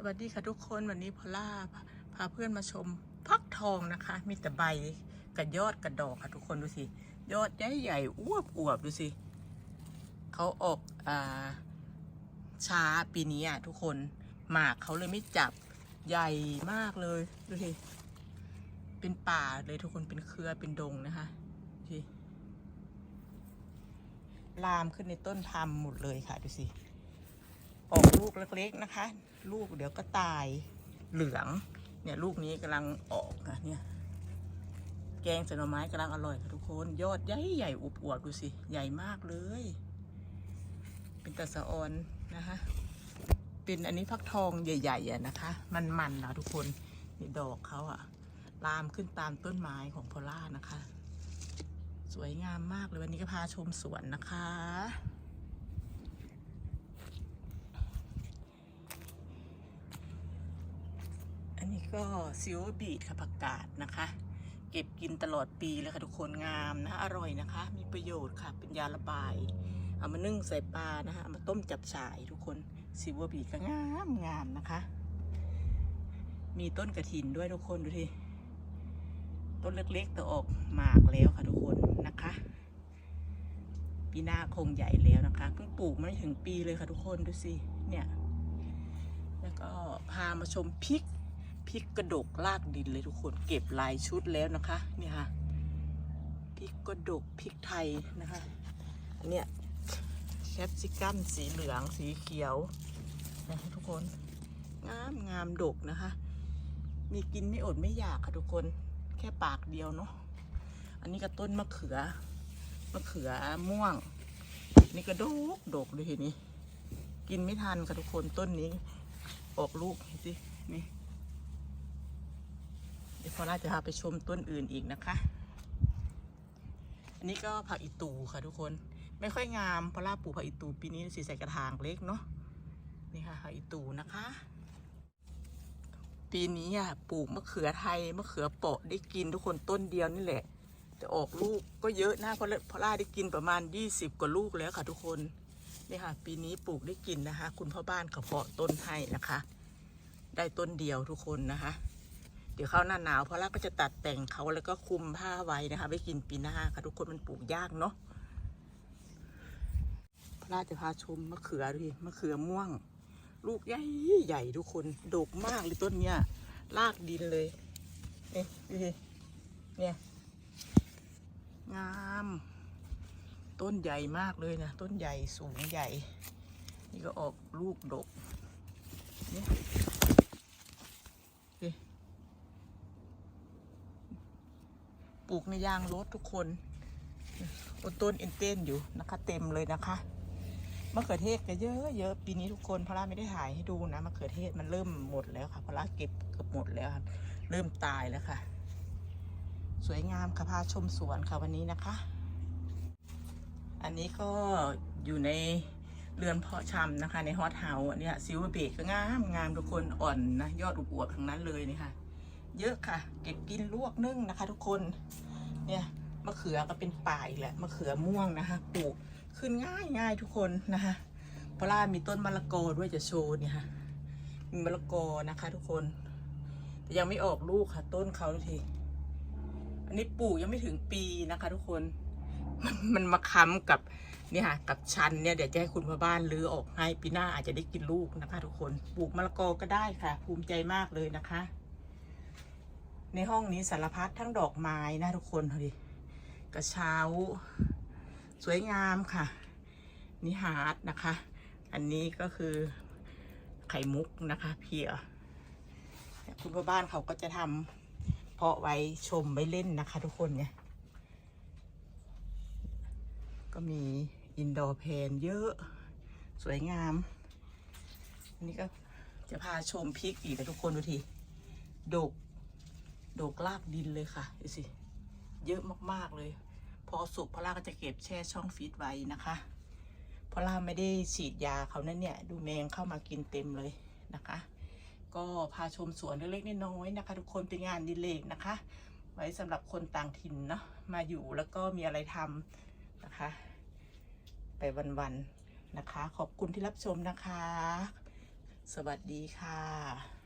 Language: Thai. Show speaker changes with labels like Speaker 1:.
Speaker 1: สวัสดีค่ะทุกคนวันนี้พอล่าพาพาเพื่อนมาชมพักทองนะคะ มีแต่ใบกับยอดกับดอกค่ะทุกคนดูสิ ยอดใหญ่ใหญ่ๆอวบอวบดูสิเขาออกอ่าช้าปีนี้อะทุกคนหมากเขาเลยไม่จับใหญ่มากเลยดูสิเป็นป่าเลยทุกคนเป็นเครือเป็นดงนะคะดูสิลามขึ้นในต้นพามหมดเลยค่ะดูสิ ออกลูกเล็กๆนะคะ ลูกเดี๋ยวก็ตายเหลือง เนี่ยลูกนี้กำลังออกนะเนี่ย แกงสนอไม้กำลังอร่อยค่ะทุกคน ยอดใหญ่ใหญ่อวบๆดูสิ ใหญ่มากเลย เป็นตะสะออนนะคะ เป็นอันนี้ฟักทองใหญ่ๆอะนะคะ มันๆนะทุกคนนี่ดอกเขาอะลามขึ้นตามต้นไม้ของโพล่านะคะ สวยงามมากเลยวันนี้ก็พาชมสวนนะคะ อันนี้ ก็ซิลบีดค่ะผักกาดนะคะ เก็บกินตลอดปีเลยค่ะทุกคนงามนะอร่อยนะคะ มีประโยชน์ค่ะเป็นยาระบาย เอามานึ่งใส่ปลานะคะเอามาต้มจับฉ่ายทุกคนซิลบีดก็งามงามนะคะ มีต้นกระถินด้วยทุกคนดูทีต้นเล็กๆแต่ออกหมากแล้วค่ะทุกคนนะคะปีหน้าคงใหญ่แล้วนะคะเพิ่งปลูกมาไม่ถึงปีเลยค่ะทุกคนดูสิเนี่ยแล้วก็พามาชมพริก พริกกระดกลากดินเลยทุกคนเก็บลายชุดแล้วนะคะเนี่ยค่ะพริกกระดกพริกไทยนะคะเนี่ยแคปซิกัมสีเหลืองสีเขียวนะคะทุกคนงามงามดกนะคะ มีกินไม่อดไม่อยากค่ะทุกคนแค่ปากเดียวเนาะอันนี้ก็ต้นมะเขือมะเขือม่วง นี่ก็ดกดกเลยทีนี้ กินไม่ทันค่ะทุกคนต้นนี้ ออกลูกเห็นสินี่ พอน่าจะพาไปชมต้นอื่นอีกนะคะ อันนี้ก็ผักอีตูค่ะทุกคน ไม่ค่อยงามพราะล่าปลูกผักอีตูปีนี้สีใส่กระถางเล็กเนาะ นี่ค่ะผักอีตูนะคะ ปีนี้อะปลูกมะเขือไทยมะเขือเปาะได้กินทุกคนต้นเดียวนี่แหละจะออกลูกก็เยอะนะเพราะพราะล่าได้กินประมาณ 20 กว่าลูกแล้วค่ะทุกคนนี่ค่ะ ปีนี้ปลูกได้กินนะคะ คุณพ่อบ้านเขาเพาะต้นให้นะคะ ได้ต้นเดียวทุกคนนะคะ เดี๋ยวเข้าหน้าหนาวเพราะล่าก็จะตัดแต่งเขาแล้วก็คุมผ้าไว้นะคะ ไว้กินปีหน้าค่ะ ทุกคนมันปลูกยากเนาะพระราจะพาชมมะเขือดูดิมะเขือม่วง ลูกใหญ่ใหญ่ทุกคนดกมากเลยต้นเนี้ยลากดินเลยนี่ดูดิเนี่ยงาม ต้นใหญ่มากเลยนะ ต้นใหญ่สูงใหญ่ นี่ก็ออกลูกดกเนี่ยนี่ ปลูกในยางรถทุกคนอ้ต้นเอ็นเต้นอยู่นะคะ เต็มเลยนะคะมะเขือเทศก็เยอะเยอะปีนี้ทุกคนพระราไม่ได้ถ่ายให้ดูนะมะเขือเทศมันเริ่มหมดแล้วค่ะพระราเก็บเกือบหมดแล้วค่ะเริ่มตายแล้วค่ะ สวยงามค่ะพาชมสวนค่ะวันนี้นะคะ อันนี้ก็อยู่ในเรือนเพาะชำนะคะ ในฮอตเฮาส์เนี้ยซิลเวอร์เบกก็งามงามทุกคนอ่อนนะยอดอวบๆทั้งนั้นเลยนี่ค่ะ เยอะค่ะ เก็บกินลวกนึ่งนะคะ ทุกคน เนี่ยมะเขือก็เป็นป่าอีกแหละมะเขือม่วงนะคะปลูกขึ้นง่ายง่ายทุกคนนะคะเพราะล่ามีต้นมะละกอด้วยจะโชว์เนี่ยค่ะ มีมะละกอนะคะ ทุกคน แต่ยังไม่ออกลูกค่ะ ต้นเขาทีอันนี้ปลูกยังไม่ถึงปีนะคะ ทุกคน มันมันมาค้ำกับเนี่ยค่ะกับชันเนี่ยเดี๋ยวจะให้คุณพ่อบ้านรื้อออกให้ปีหน้าอาจจะได้กินลูกนะคะ ทุกคนปลูกมะละกอก็ได้ค่ะ ภูมิใจมากเลยนะคะ ในห้องนี้สารพัดทั้งดอกไม้นะทุกคนดิกระเช้า สวยงามค่ะ นิฮาร์ดนะคะ อันนี้ก็คือไข่มุกนะคะเพียคุณพ่อบ้านเขาก็จะทำเพาะไว้ชมไว้เล่นนะคะ ทุกคนเนี่ย ก็มีอินดอร์เพนเยอะ สวยงามอันนี้ก็จะพาชมพริกอีกนะทุกคนดูทีดก ดกลากดินเลยค่ะดูสิเยอะมากๆเลย พอสุกพอล่าก็จะเก็บแช่ช่องฟีดไว้นะคะพอล่าไม่ได้ฉีดยาเขานั่นเนี่ย ดูแมงเข้ามากินเต็มเลยนะคะ ก็พาชมสวนเล็กๆน้อยๆนะคะ ทุกคนเป็นงานดิเลกนะคะ ไว้สำหรับคนต่างถิ่นเนาะมาอยู่แล้วก็มีอะไรทำนะคะ ไปวันๆนะคะ ขอบคุณที่รับชมนะคะ สวัสดีค่ะ